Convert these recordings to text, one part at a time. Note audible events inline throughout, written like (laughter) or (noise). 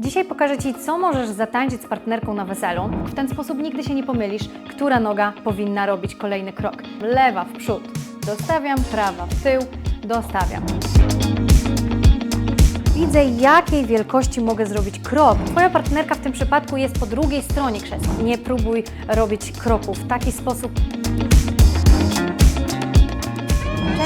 Dzisiaj pokażę Ci, co możesz zatańczyć z partnerką na weselu. W ten sposób nigdy się nie pomylisz, która noga powinna robić kolejny krok. Lewa w przód, dostawiam, prawa w tył, dostawiam. Widzę, jakiej wielkości mogę zrobić krok. Twoja partnerka w tym przypadku jest po drugiej stronie krzesła. Nie próbuj robić kroków w taki sposób,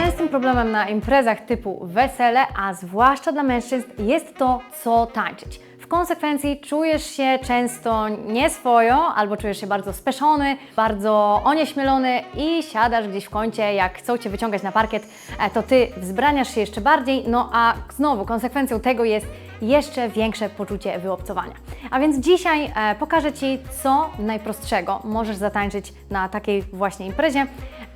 Częstym problemem na imprezach typu wesele, a zwłaszcza dla mężczyzn, jest to, co tańczyć. Konsekwencji czujesz się często nieswojo, albo czujesz się bardzo speszony, bardzo onieśmielony i siadasz gdzieś w kącie, jak chcą Cię wyciągać na parkiet, e, to Ty wzbraniasz się jeszcze bardziej, no a znowu konsekwencją tego jest jeszcze większe poczucie wyobcowania. A więc dzisiaj e, pokażę Ci, co najprostszego możesz zatańczyć na takiej właśnie imprezie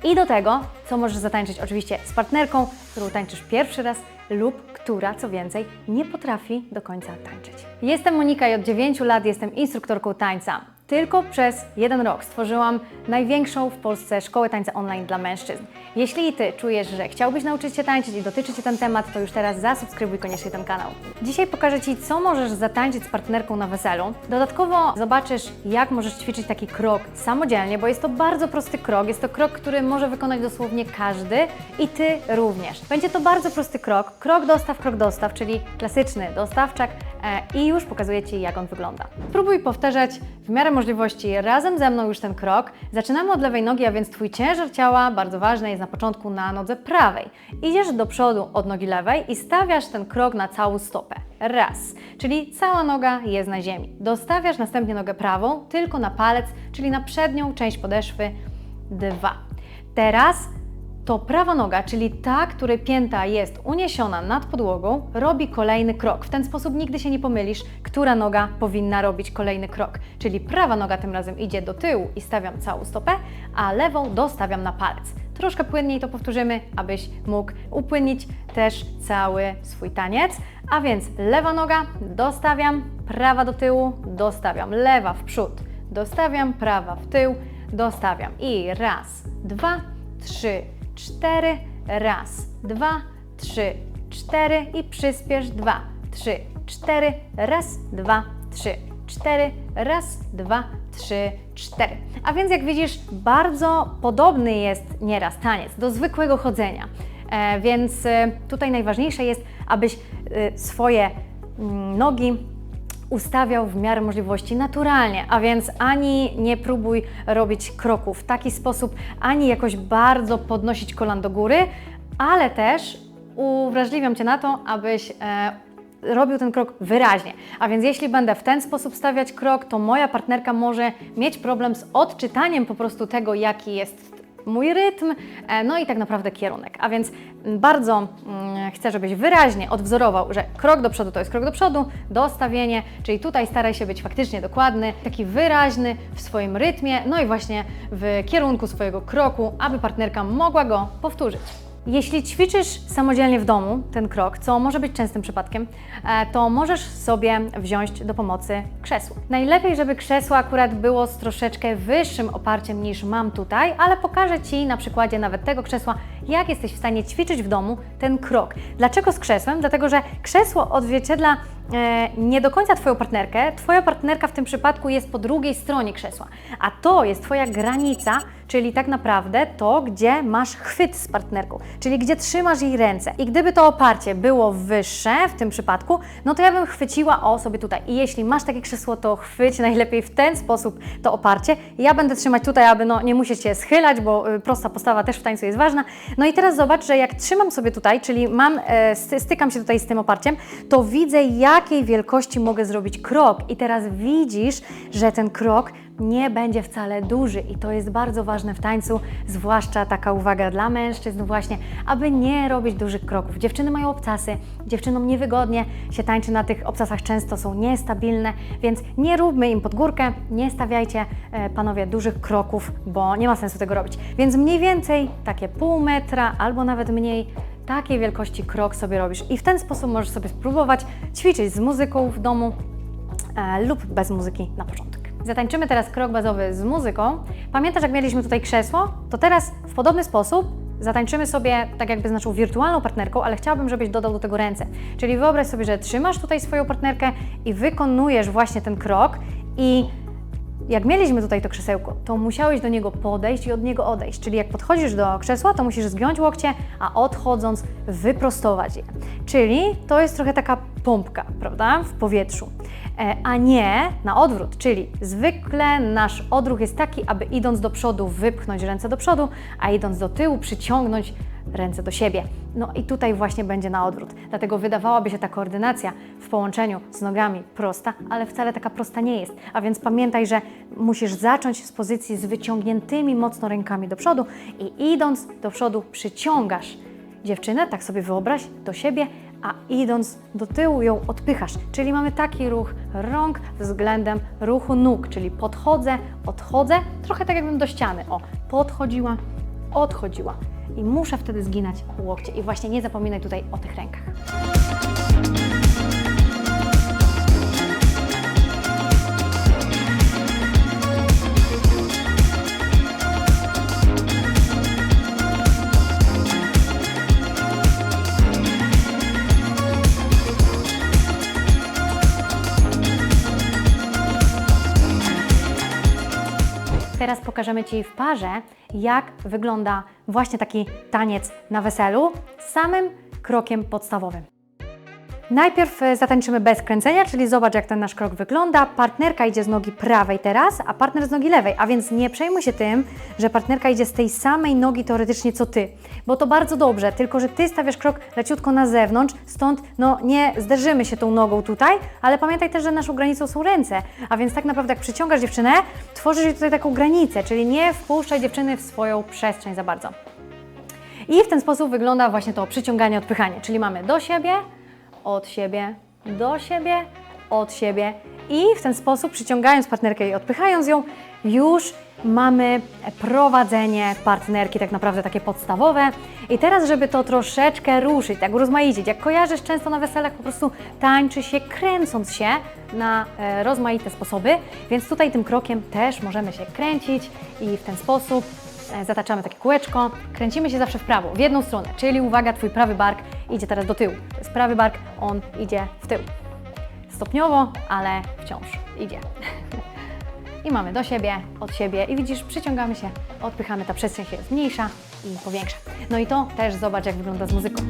i do tego, co możesz zatańczyć oczywiście z partnerką, którą tańczysz pierwszy raz lub która, co więcej, nie potrafi do końca tańczyć. Jestem Monika i od 9 lat jestem instruktorką tańca. Tylko przez jeden rok stworzyłam największą w Polsce szkołę tańca online dla mężczyzn. Jeśli i Ty czujesz, że chciałbyś nauczyć się tańczyć i dotyczy Cię ten temat, to już teraz zasubskrybuj koniecznie ten kanał. Dzisiaj pokażę Ci, co możesz zatańczyć z partnerką na weselu. Dodatkowo zobaczysz, jak możesz ćwiczyć taki krok samodzielnie, bo jest to bardzo prosty krok. Jest to krok, który może wykonać dosłownie każdy i Ty również. Będzie to bardzo prosty krok. Krok dostaw, krok dostaw, czyli klasyczny dostawczak i już pokazuję Ci, jak on wygląda. Spróbuj powtarzać w miarę możliwości razem ze mną już ten krok. Zaczynamy od lewej nogi, a więc Twój ciężar ciała, bardzo ważny, jest na początku na nodze prawej. Idziesz do przodu od nogi lewej i stawiasz ten krok na całą stopę. Raz, czyli cała noga jest na ziemi. Dostawiasz następnie nogę prawą tylko na palec, czyli na przednią część podeszwy. Dwa. Teraz to prawa noga, czyli ta, której pięta jest uniesiona nad podłogą, robi kolejny krok. W ten sposób nigdy się nie pomylisz, która noga powinna robić kolejny krok. Czyli prawa noga tym razem idzie do tyłu i stawiam całą stopę, a lewą dostawiam na palec. Troszkę płynniej to powtórzymy, abyś mógł upłynnić też cały swój taniec. A więc lewa noga, dostawiam, prawa do tyłu, dostawiam, lewa w przód, dostawiam, prawa w tył, dostawiam. I raz, dwa, trzy, cztery, raz, dwa, trzy, cztery i przyspiesz, dwa, trzy, cztery, raz, dwa, trzy, cztery, raz, dwa, trzy, cztery. A więc jak widzisz, bardzo podobny jest nieraz taniec do zwykłego chodzenia. E, więc e, tutaj najważniejsze jest, abyś e, swoje mm, nogi ustawiał w miarę możliwości naturalnie, a więc ani nie próbuj robić kroków w taki sposób, ani jakoś bardzo podnosić kolan do góry, ale też uwrażliwiam Cię na to, abyś e, robił ten krok wyraźnie. A więc jeśli będę w ten sposób stawiać krok, to moja partnerka może mieć problem z odczytaniem po prostu tego, jaki jest mój rytm, e, no i tak naprawdę kierunek. A więc bardzo mm, chcę, żebyś wyraźnie odwzorował, że krok do przodu to jest krok do przodu, dostawienie, czyli tutaj staraj się być faktycznie dokładny, taki wyraźny w swoim rytmie, no i właśnie w kierunku swojego kroku, aby partnerka mogła go powtórzyć. Jeśli ćwiczysz samodzielnie w domu ten krok, co może być częstym przypadkiem, e, to możesz sobie wziąć do pomocy krzesło. Najlepiej, żeby krzesło akurat było z troszeczkę wyższym oparciem niż mam tutaj, ale pokażę Ci na przykładzie nawet tego krzesła, jak jesteś w stanie ćwiczyć w domu ten krok. Dlaczego z krzesłem? Dlatego, że krzesło odzwierciedla nie do końca Twoją partnerkę. Twoja partnerka w tym przypadku jest po drugiej stronie krzesła, a to jest Twoja granica, czyli tak naprawdę to, gdzie masz chwyt z partnerką, czyli gdzie trzymasz jej ręce. I gdyby to oparcie było wyższe w tym przypadku, no to ja bym chwyciła o sobie tutaj. I jeśli masz takie krzesło, to chwyć najlepiej w ten sposób to oparcie. Ja będę trzymać tutaj, aby no, nie musieć się schylać, bo y, prosta postawa też w tańcu jest ważna. No i teraz zobacz, że jak trzymam sobie tutaj, czyli mam, e, sty- stykam się tutaj z tym oparciem, to widzę jakiej wielkości mogę zrobić krok. I teraz widzisz, że ten krok nie będzie wcale duży i to jest bardzo ważne w tańcu, zwłaszcza taka uwaga dla mężczyzn właśnie, aby nie robić dużych kroków. Dziewczyny mają obcasy, dziewczynom niewygodnie się tańczy na tych obcasach, często są niestabilne, więc nie róbmy im pod górkę, nie stawiajcie e, panowie dużych kroków, bo nie ma sensu tego robić. Więc mniej więcej takie pół metra albo nawet mniej takiej wielkości krok sobie robisz i w ten sposób możesz sobie spróbować ćwiczyć z muzyką w domu e, lub bez muzyki na początek. Zatańczymy teraz krok bazowy z muzyką. Pamiętasz, jak mieliśmy tutaj krzesło? To teraz w podobny sposób Zatańczymy sobie tak jakby z naszą wirtualną partnerką, ale chciałabym, żebyś dodał do tego ręce. Czyli wyobraź sobie, że trzymasz tutaj swoją partnerkę i wykonujesz właśnie ten krok i jak mieliśmy tutaj to krzesełko, to musiałeś do niego podejść i od niego odejść. Czyli jak podchodzisz do krzesła, to musisz zgiąć łokcie, a odchodząc wyprostować je. Czyli to jest trochę taka pompka, prawda, w powietrzu. E, A nie na odwrót, czyli zwykle nasz odruch jest taki, aby idąc do przodu wypchnąć ręce do przodu, a idąc do tyłu przyciągnąć ręce do siebie. No i tutaj właśnie będzie na odwrót. Dlatego wydawałaby się ta koordynacja w połączeniu z nogami prosta, ale wcale taka prosta nie jest. A więc pamiętaj, że musisz zacząć z pozycji z wyciągniętymi mocno rękami do przodu i idąc do przodu przyciągasz dziewczynę, tak sobie wyobraź, do siebie, a idąc do tyłu ją odpychasz. Czyli mamy taki ruch rąk względem ruchu nóg, czyli podchodzę, odchodzę, trochę tak jakbym do ściany. O, podchodziła, odchodziła. I muszę wtedy zginać łokcie. I właśnie nie zapominaj tutaj o tych rękach. Pokażemy Ci w parze, jak wygląda właśnie taki taniec na weselu z samym krokiem podstawowym. Najpierw e, zatańczymy bez kręcenia, czyli zobacz jak ten nasz krok wygląda. Partnerka idzie z nogi prawej teraz, a partner z nogi lewej, a więc nie przejmuj się tym, że partnerka idzie z tej samej nogi teoretycznie co Ty, bo to bardzo dobrze, tylko że Ty stawiasz krok leciutko na zewnątrz, stąd no nie zderzymy się tą nogą tutaj, ale pamiętaj też, że naszą granicą są ręce, a więc tak naprawdę jak przyciągasz dziewczynę, tworzysz jej tutaj taką granicę, czyli nie wpuszczaj dziewczyny w swoją przestrzeń za bardzo. I w ten sposób wygląda właśnie to przyciąganie, odpychanie, czyli mamy do siebie, od siebie, do siebie, od siebie i w ten sposób przyciągając partnerkę i odpychając ją, już mamy prowadzenie partnerki tak naprawdę takie podstawowe. I teraz, żeby to troszeczkę ruszyć, tak urozmaicić, jak kojarzysz często na weselach po prostu tańczy się kręcąc się na e, rozmaite sposoby, więc tutaj tym krokiem też możemy się kręcić i w ten sposób zataczamy takie kółeczko, kręcimy się zawsze w prawo, w jedną stronę, czyli uwaga, Twój prawy bark idzie teraz do tyłu. To jest prawy bark, on idzie w tył. Stopniowo, ale wciąż idzie. (laughs) I mamy do siebie, od siebie i widzisz, przyciągamy się, odpychamy, ta przestrzeń się zmniejsza i powiększa. No i to też zobacz, jak wygląda z muzyką.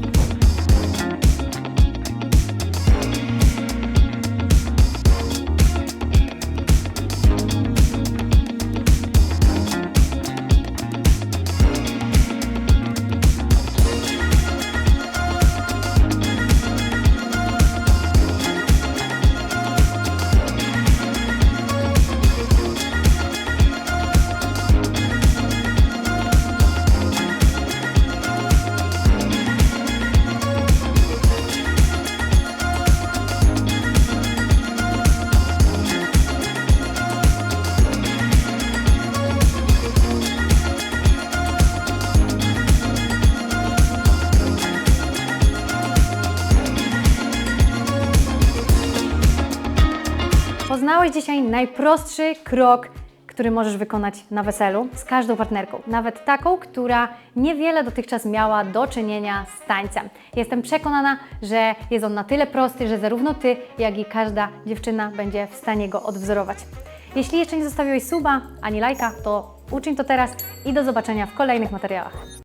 Poznałeś dzisiaj najprostszy krok, który możesz wykonać na weselu z każdą partnerką, nawet taką, która niewiele dotychczas miała do czynienia z tańcem. Jestem przekonana, że jest on na tyle prosty, że zarówno Ty, jak i każda dziewczyna będzie w stanie go odwzorować. Jeśli jeszcze nie zostawiłeś suba ani lajka, to uczyń to teraz i do zobaczenia w kolejnych materiałach.